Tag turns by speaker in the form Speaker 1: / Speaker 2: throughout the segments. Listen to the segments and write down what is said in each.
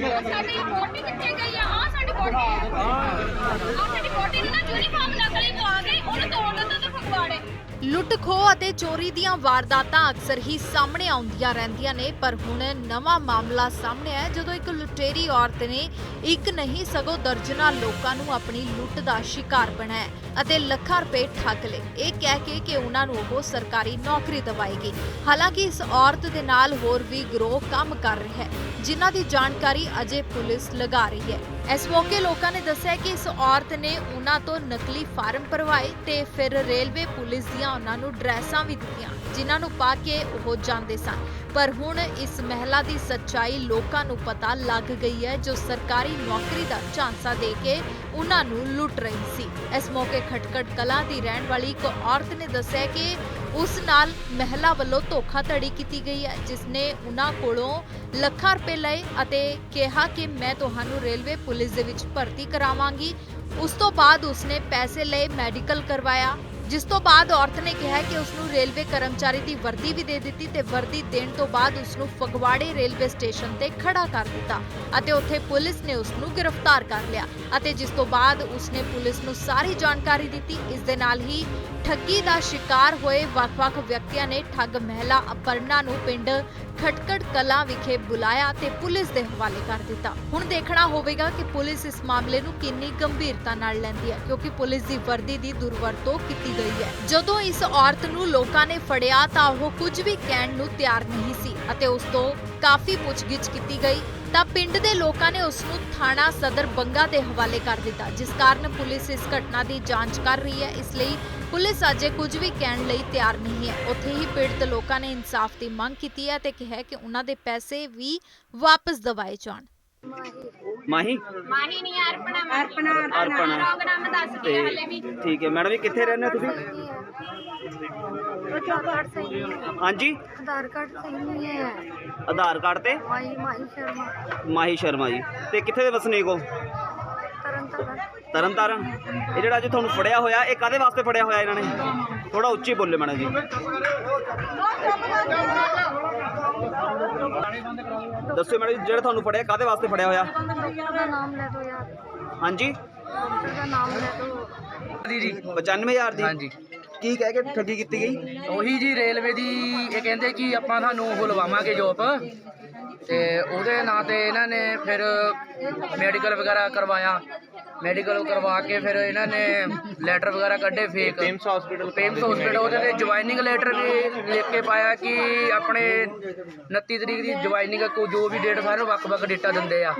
Speaker 1: ਸਾਡੀ ਕੋਟੀ ਕਿੱਥੇ ਗਈ ਆ? ਆ ਸਾਡੀ ਕੋਟੀ ਆ। ਆਹ ਸਾਡੀ ਕੋਟੀ ਨੂੰ ਨਾ ਯੂਨੀਫਾਰਮ ਨਕਲੀ
Speaker 2: ਲੁੱਟ ਖੋਹ ਅਤੇ ਚੋਰੀ ਦੀਆਂ ਵਾਰਦਾਤਾਂ ਅਕਸਰ ਹੀ ਸਾਹਮਣੇ ਆਉਂਦੀਆਂ ਰਹਿੰਦੀਆਂ ਨੇ, ਪਰ ਹੁਣ ਨਵਾਂ ਮਾਮਲਾ ਸਾਹਮਣੇ ਆਇਆ ਜਦੋਂ ਇੱਕ ਲੁਟੇਰੀ ਔਰਤ ਨੇ ਇੱਕ ਨਹੀਂ, ਸਗੋਂ ਦਰਜਨਾਂ ਲੋਕਾਂ ਨੂੰ ਆਪਣੀ ਲੁੱਟ ਦਾ ਸ਼ਿਕਾਰ ਬਣਾਇਆ ਅਤੇ ਲੱਖਾਂ ਰੁਪਏ ਠੱਗ ਲਏ। ਇਹ ਕਹਿ ਕੇ ਕਿ ਉਹਨਾਂ ਨੂੰ ਉਹ ਸਰਕਾਰੀ ਨੌਕਰੀ ਦਿਵਾਏਗੀ। ਹਾਲਾਂਕਿ ਇਸ ਔਰਤ ਦੇ ਨਾਲ ਹੋਰ ਵੀ ਗਰੋਹ ਕੰਮ ਕਰ ਰਿਹਾ ਹੈ, ਜਿਨ੍ਹਾਂ ਦੀ ਜਾਣਕਾਰੀ ਅਜੇ ਪੁਲਿਸ ਲਗਾ ਰਹੀ ਹੈ। ਇਸ ਮੌਕੇ ਲੋਕਾਂ ਨੇ ਦੱਸਿਆ ਕਿ ਇਸ ਔਰਤ ਨੇ ਉਹਨਾਂ ਤੋਂ ਨਕਲੀ ਫਾਰਮ ਭਰਵਾਏ ਤੇ ਫਿਰ ਰੇਲਵੇ ਪੁਲਿਸ ਦੀਆਂ ਉਹਨਾਂ ਨੂੰ ਡਰੈਸਾਂ ਵੀ ਦਿੱਤੀਆਂ, ਜਿਨ੍ਹਾਂ ਨੂੰ ਪਾ ਕੇ ਉਹ ਜਾਂਦੇ ਸਨ। ਪਰ ਹੁਣ ਇਸ ਮਹਿਲਾ ਦੀ ਸੱਚਾਈ ਲੋਕਾਂ ਨੂੰ ਪਤਾ ਲੱਗ ਗਈ ਹੈ, ਜੋ ਸਰਕਾਰੀ ਨੌਕਰੀ ਦਾ ਝਾਂਸਾ ਦੇ ਕੇ ਉਹਨਾਂ ਨੂੰ ਲੁੱਟ ਰਹੀ ਸੀ। ਇਸ ਮੌਕੇ ਖਟਕਟ ਕਲਾਂ ਦੀ ਰਹਿਣ ਵਾਲੀ ਇੱਕ ਔਰਤ ਨੇ ਦੱਸਿਆ ਕਿ ਉਸ ਨਾਲ ਮਹਿਲਾ ਵੱਲੋਂ ਧੋਖਾਧੜੀ ਕੀਤੀ ਗਈ ਹੈ, ਜਿਸ ਨੇ ਉਹਨਾਂ ਕੋਲੋਂ ਲੱਖਾਂ ਰੁਪਏ ਲਏ ਅਤੇ ਕਿਹਾ ਕਿ ਮੈਂ ਤੁਹਾਨੂੰ ਰੇਲਵੇ ਪੁਲਿਸ ਦੇ ਵਿੱਚ ਭਰਤੀ ਕਰਾਵਾਂਗੀ। ਉਸ ਤੋਂ ਬਾਅਦ ਉਸਨੇ ਪੈਸੇ ਲਏ, ਮੈਡੀਕਲ ਕਰਵਾਇਆ। ਜਿਸ ਤੋਂ ਬਾਅਦ ਔਰਤ ਨੇ ਕਿਹਾ ਕਿ ਉਸ ਨੂੰ ਰੇਲਵੇ ਕਰਮਚਾਰੀ ਦੀ ਵਰਦੀ ਵੀ ਦੇ ਦਿੱਤੀ ਤੇ ਵਰਦੀ ਦੇਣ ਤੋਂ ਬਾਅਦ ਉਸ ਨੂੰ ਫਗਵਾੜੇ ਰੇਲਵੇ ਸਟੇਸ਼ਨ ਤੇ ਖੜਾ ਕਰ ਦਿੱਤਾ ਅਤੇ ਉੱਥੇ ਪੁਲਿਸ ਨੇ ਉਸ ਨੂੰ ਗ੍ਰਿਫਤਾਰ ਕਰ ਲਿਆ ਅਤੇ ਜਿਸ ਤੋਂ ਬਾਅਦ ਉਸ ਨੇ ਪੁਲਿਸ ਨੂੰ ਸਾਰੀ ਜਾਣਕਾਰੀ ਦਿੱਤੀ। ਇਸ ਦੇ ਨਾਲ ਹੀ ਠੱਗੀ ਦਾ ਸ਼ਿਕਾਰ ਹੋਏ ਵੱਖ-ਵੱਖ ਵਿਅਕਤੀਆਂ ਨੇ ਠੱਗ ਮਹਿਲਾ ਅਪਰਨਾ ਨੂੰ ਪਿੰਡ ਖਟਕੜ ਕਲਾਂ ਵਿਖੇ ਬੁਲਾਇਆ ਤੇ ਪੁਲਿਸ ਦੇ ਹਵਾਲੇ ਕਰ ਦਿੱਤਾ। ਹੁਣ ਦੇਖਣਾ ਹੋਵੇਗਾ ਕਿ ਪੁਲਿਸ ਇਸ ਮਾਮਲੇ ਨੂੰ ਕਿੰਨੀ ਗੰਭੀਰਤਾ ਨਾਲ ਲੈਂਦੀ ਹੈ, ਕਿਉਂਕਿ ਪੁਲਿਸ ਦੀ ਵਰਦੀ ਦੀ ਦੁਰਵਰਤੋਂ ਕੀਤੀ ਗਈ ਹੈ। ਜਦੋਂ ਇਸ ਔਰਤ ਨੂੰ ਲੋਕਾਂ ਨੇ ਫੜਿਆ ਤਾਂ ਉਹ ਕੁਝ ਵੀ ਕਹਿਣ ਨੂੰ ਤਿਆਰ ਨਹੀਂ ਸੀ ਅਤੇ ਉਸ ਤੋਂ ਕਾਫੀ ਪੁੱਛਗਿੱਛ ਕੀਤੀ ਗਈ। ਤਾਂ ਪਿੰਡ ਦੇ ਲੋਕਾਂ ਨੇ ਉਸ ਨੂੰ ਥਾਣਾ ਸਦਰ ਬੰਗਾ ਦੇ ਹਵਾਲੇ ਕਰ ਦਿੱਤਾ, ਜਿਸ ਕਾਰਨ ਪੁਲਿਸ ਇਸ ਘਟਨਾ ਦੀ ਜਾਂਚ ਕਰ ਰਹੀ ਹੈ। ਇਸ ਲਈ ਪੁਲਿਸ ਅਜੇ ਕੁਝ ਵੀ ਕਹਿਣ ਲਈ ਤਿਆਰ ਨਹੀਂ ਹੈ। ਉੱਥੇ ਹੀ ਪੀੜਤ ਲੋਕਾਂ ਨੇ ਇਨਸਾਫ ਦੀ ਮੰਗ ਕੀਤੀ ਹੈ ਤੇ ਕਿਹਾ ਕਿ ਉਹਨਾਂ ਦੇ ਪੈਸੇ ਵੀ ਵਾਪਸ ਦਿਵਾਏ ਜਾਣ।
Speaker 3: ਮਾਹੀ?
Speaker 1: ਮਾਹੀ ਨਹੀਂ ਅਰਪਣਾ ਅਰਪਣਾ
Speaker 3: ਅਰਪਣਾ।
Speaker 1: ਰੋਗ ਨਾਮ ਦੱਸ ਕੇ ਹਲੇ ਵੀ।
Speaker 3: ਠੀਕ ਹੈ ਮੈਡਮ ਜੀ ਕਿੱਥੇ ਰਹਿੰਦੇ ਹੋ ਤੁਸੀਂ?
Speaker 4: ਆਧਾਰ ਕਾਰਡ ਸਹੀ ਨਹੀਂ
Speaker 3: ਹਾਂਜੀ?
Speaker 4: ਆਧਾਰ ਕਾਰਡ ਸਹੀ ਨਹੀਂ ਹੈ।
Speaker 3: ਆਧਾਰ ਕਾਰਡ ਤੇ?
Speaker 4: ਮਾਹੀ ਮਾਹੀ ਸ਼ਰਮਾ।
Speaker 3: ਮਾਹੀ ਸ਼ਰਮਾ ਜੀ। ਤੇ ਕਿੱਥੇ ਦੇ ਵਸਨੀਕ ਹੋ? ਤਰਨਤਾਰਨ। ਇਹ ਜਿਹੜਾ ਅੱਜ ਤੁਹਾਨੂੰ ਫੜਿਆ ਹੋਇਆ ਇਹ ਕਾਦੇ ਵਾਸਤੇ ਫੜਿਆ ਹੋਇਆ ਇਹਨਾਂ ਨੇ? ਥੋੜਾ ਉੱਚੀ ਬੋਲੇ ਮੈਡਮ ਜੀ। ਦੱਸੋ ਮੈਡਮ ਜੀ ਜਿਹੜਾ ਤੁਹਾਨੂੰ ਫੜਿਆ ਕਾਦੇ ਵਾਸਤੇ ਫੜਿਆ ਹੋਇਆ? ਹਾਂਜੀ?
Speaker 4: ਜੀ
Speaker 5: ਜੀ
Speaker 3: 95000 ਦੀ।
Speaker 5: ਹਾਂਜੀ।
Speaker 3: ਕੀ ਕਹਿ ਕੇ ਠੱਗੀ ਕੀਤੀ ਗਈ?
Speaker 5: ਉਹੀ ਜੀ ਰੇਲਵੇ ਦੀ ਇਹ ਕਹਿੰਦੇ ਕਿ ਆਪਾਂ ਤੁਹਾਨੂੰ ਉਹ ਲਵਾਵਾਂਗੇ ਜੋਬ ਤੇ ਉਹਦੇ ਨਾਂ ਤੇ ਇਹਨਾਂ ਨੇ ਫਿਰ ਮੈਡੀਕਲ ਵਗੈਰਾ ਕਰਵਾਇਆ। ਮੈਡੀਕਲ ਕਰਵਾ ਕੇ ਫਿਰ ਇਹਨਾਂ ਨੇ ਲੈਟਰ ਵਗੈਰਾ ਕੱਢੇ fake PIMS hospital PIMS hospital ਉਹਦੇ ਤੇ ਜੁਆਇਨਿੰਗ ਲੈਟਰ ਵੀ ਲਿਖ ਕੇ ਪਾਇਆ ਕਿ ਆਪਣੇ 29 ਤਰੀਕ ਦੀ ਜੁਆਇਨਿੰਗ ਕੋ ਜੋ ਵੀ ਡੇਟ ਸਾਰੇ ਵੱਖ-ਵੱਖ ਡੇਟਾ ਦਿੰਦੇ ਆ।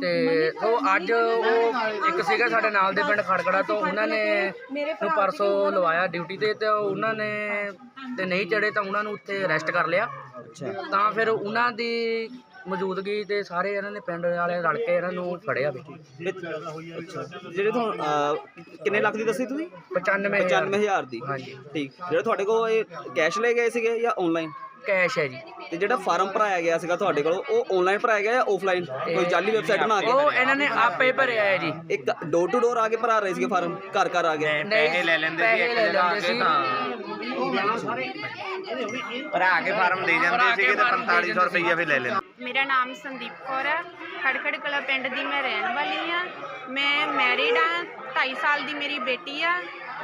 Speaker 5: ਤੇ ਉਹ ਅੱਜ ਉਹ ਇੱਕ ਸੀਗਾ ਸਾਡੇ ਨਾਲ ਦੇ ਪਿੰਡ ਖੜਕੜਾ ਤੋਂ ਉਹਨਾਂ ਨੇ ਨੂੰ ਪਰਸੋਂ ਲਵਾਇਆ ਡਿਊਟੀ ਤੇ ਤੇ ਉਹਨਾਂ ਨੇ ਤੇ ਨਹੀਂ ਚੜੇ ਤਾਂ ਉਹਨਾਂ ਨੂੰ ਉੱਥੇ ਅਰੈਸਟ ਕਰ ਲਿਆ। ਤਾਂ ਫਿਰ ਉਹਨਾਂ ਦੀ ਮੌਜੂਦਗੀ ਤੇ ਸਾਰੇ ਇਹਨਾਂ ਨੇ ਪਿੰਡ ਵਾਲੇ ਰਲ ਕੇ ਇਹਨਾਂ ਨੂੰ ਫੜਿਆ ਵੀ।
Speaker 3: ਜਿਹੜੇ ਤੁਹਾਨੂੰ ਅਹ, ਕਿੰਨੇ ਲੱਖ ਦੀ ਦੱਸੀ ਤੁਸੀਂ?
Speaker 5: 95
Speaker 3: 95000 ਦੀ।
Speaker 5: ਹਾਂਜੀ।
Speaker 3: ਠੀਕ। ਜਿਹੜੇ ਤੁਹਾਡੇ ਕੋਲ ਇਹ ਕੈਸ਼ ਲੈ ਗਏ ਸੀਗੇ ਜਾਂ ਆਨਲਾਈਨ
Speaker 5: ਕੈਸ਼ ਹੈ ਜੀ।
Speaker 3: ਤੇ ਜਿਹੜਾ ਫਾਰਮ ਭਰਾਇਆ ਗਿਆ ਸੀਗਾ ਤੁਹਾਡੇ ਕੋਲ ਉਹ ਆਨਲਾਈਨ ਭਰਾਇਆ ਗਿਆ ਜਾਂ ਆਫਲਾਈਨ ਕੋਈ ਜਾਲੀ ਵੈਬਸਾਈਟ ਬਣਾ
Speaker 5: ਉਹ
Speaker 3: ਕੇ
Speaker 5: ਇਹਨਾਂ ਨੇ ਆਪੇ ਭਰਿਆ ਹੈ ਜੀ।
Speaker 3: ਇੱਕ ਡੋਰ ਟੂ ਡੋਰ ਆ ਕੇ ਭਰਾ ਰਹੇ ਸੀਗੇ ਫਾਰਮ? ਘਰ ਘਰ ਆ ਕੇ?
Speaker 5: ਪੈਸੇ ਲੈ ਲੈਂਦੇ ਸੀ ਇੱਕ ਜਗ੍ਹਾ ਸੀ
Speaker 6: ਭਰਾ ਕੇ ਫਾਰਮ ਦੇ ਜਾਂਦੇ ਸੀਗੇ ਤੇ 4500 ਰੁਪਈਆ ਫਿਰ ਲੈ ਲੈਂਦੇ।
Speaker 1: ਮੇਰਾ ਨਾਮ ਸੰਦੀਪ ਕੌਰ ਹੈ। ਖੜਖੜ ਕਲਾ ਪਿੰਡ ਦੀ ਮੈਂ ਰਹਿਣ ਵਾਲੀ ਆ ਮੈਂ ਮੈਰਿਡ ਆ 2.5 ਸਾਲ ਦੀ ਮੇਰੀ ਬੇਟੀ ਆ।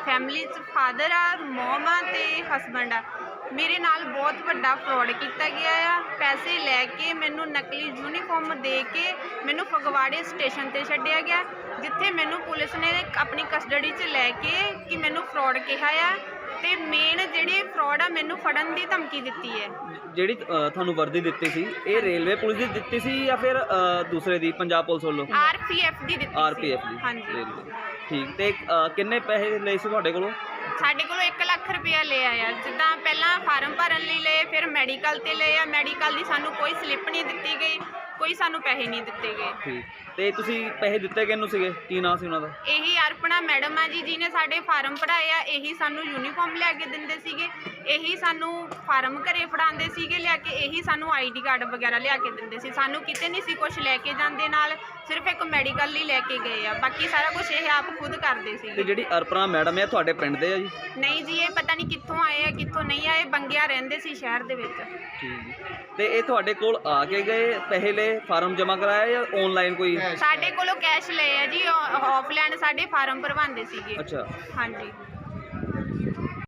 Speaker 1: ਫੈਮਿਲੀ ਚ ਫਾਦਰ ਆ ਮਮ ਆ ਤੇ ਹਸਬੰਡ ਆ। ਮੇਰੇ ਨਾਲ ਬਹੁਤ ਵੱਡਾ ਫਰਾਡ ਕੀਤਾ ਗਿਆ ਆ। ਪੈਸੇ ਲੈ ਕੇ ਮੈਨੂੰ ਨਕਲੀ ਯੂਨੀਫਾਰਮ ਦੇ ਕੇ ਮੈਨੂੰ ਫਗਵਾੜੇ ਸਟੇਸ਼ਨ ਤੇ ਛੱਡਿਆ ਗਿਆ ਜਿੱਥੇ ਮੈਨੂੰ ਪੁਲਿਸ ਨੇ ਆਪਣੀ ਕਸਟਡੀ 'ਚ ਲੈ ਕੇ ਕਿ ਮੈਨੂੰ ਫਰਾਡ ਕਿਹਾ ਆ। ਤੇ ਮੇਨ ਜਿਹੜੇ ਫਰਾਡ ਆ ਮੈਨੂੰ ਫੜਨ ਦੀ ਧਮਕੀ ਦਿੱਤੀ ਹੈ
Speaker 3: ਜਿਹੜੀ ਤੁਹਾਨੂੰ ਵਰਦੀ ਦਿੱਤੀ ਸੀ ਇਹ ਰੇਲਵੇ ਪੁਲਿਸ ਦੀ ਦਿੱਤੀ ਸੀ ਜਾਂ ਫਿਰ ਦੂਸਰੇ ਦੀ ਪੰਜਾਬ ਪੁਲਿਸ ਵੱਲੋਂ?
Speaker 1: ਆਰਪੀਐਫ ਦੀ ਦਿੱਤੀ ਸੀ।
Speaker 3: ਆਰਪੀਐਫ ਦੀ।
Speaker 1: ਹਾਂਜੀ।
Speaker 3: ਰੇਲਵੇ ਠੀਕ। ਤੇ ਕਿੰਨੇ ਪੈਸੇ ਲਏ ਸੀ ਤੁਹਾਡੇ ਕੋਲੋਂ?
Speaker 1: ਸਾਡੇ ਕੋਲੋਂ 1 ਲੱਖ ਰੁਪਇਆ ਲਿਆ ਆ। ਜਿੱਦਾਂ ਪਹਿਲਾਂ ਫਾਰਮ ਭਰਨ ਲਈ ਲਏ ਫਿਰ ਮੈਡੀਕਲ ਤੇ ਲਏ ਆ। ਮੈਡੀਕਲ ਦੀ ਸਾਨੂੰ ਕੋਈ ਸਲਿੱਪ ਨਹੀਂ ਦਿੱਤੀ ਗਈ ਕੋਈ ਸਾਨੂੰ ਪੈਸੇ ਨਹੀਂ ਦਿੱਤੇ ਗਏ।
Speaker 3: ਠੀਕ। ਤੇ ਤੁਸੀਂ ਪੈਸੇ ਦਿੱਤੇ ਕਿਹਨੂੰ ਸੀਗੇ? ਕੀ ਨਾਂ ਸੀ ਉਹਨਾਂ ਦਾ?
Speaker 1: ਇਹੀ ਅਰਪਣਾ ਮੈਡਮ ਆ ਜੀ, ਜਿਹਨੇ ਸਾਡੇ ਫਾਰਮ ਭਰਾਏ ਆ, ਇਹੀ ਸਾਨੂੰ ਯੂਨੀਫਾਰਮ ਲੈ ਕੇ ਦਿੰਦੇ ਸੀਗੇ। ਇਹੀ ਸਾਨੂੰ ਫਾਰਮ ਘਰੇ ਫੜਾਉਂਦੇ ਸੀਗੇ ਲਿਆ ਕੇ ਇਹੀ ਸਾਨੂੰ ਆਈਡੀ ਕਾਰਡ ਵਗੈਰਾ ਲਿਆ ਕੇ ਦਿੰਦੇ ਸੀ। ਸਾਨੂੰ ਕਿਤੇ ਨਹੀਂ ਸੀ ਕੁਝ ਲੈ ਕੇ ਜਾਂਦੇ ਨਾਲ ਸਿਰਫ ਇੱਕ ਮੈਡੀਕਲ ਲਈ ਲੈ ਕੇ ਗਏ ਆ। ਬਾਕੀ ਸਾਰਾ ਕੁਝ ਇਹ ਆਪ ਖੁਦ ਕਰਦੇ
Speaker 3: ਤੇ ਜਿਹੜੀ ਅਰਪਣਾ ਮੈਡਮ ਹੈ ਤੁਹਾਡੇ ਪਿੰਡ ਦੇ ਆ ਜੀ?
Speaker 1: ਨਹੀਂ ਜੀ ਇਹ ਪਤਾ ਨਹੀਂ ਕਿੱਥੋਂ ਆਏ ਆ ਕਿੱਥੋਂ ਨਹੀਂ ਆਏ ਬੰਗਿਆ ਰਹਿੰਦੇ ਸੀ ਸ਼ਹਿਰ ਦੇ ਵਿੱਚ।
Speaker 3: ਤੇ ਇਹ ਤੁਹਾਡੇ ਕੋਲ ਆ ਕੇ ਗਏ ਪੈਸੇ ਲਏ ਫਾਰਮ ਜਮ੍ਹਾਂ ਕਰਾਇਆ ਜਾਂ ਆਨਲਾਈਨ ਕੋਈ?
Speaker 1: ਸਾਡੇ ਕੋਲੋਂ ਕੈਸ਼ ਲਏ ਆ ਜੀ ਆਫਲਾਈਨ ਸਾਡੇ ਫਾਰਮ ਭਰਵਾਉਂਦੇ ਸੀਗੇ।
Speaker 3: ਅੱਛਾ।
Speaker 1: ਹਾਂਜੀ।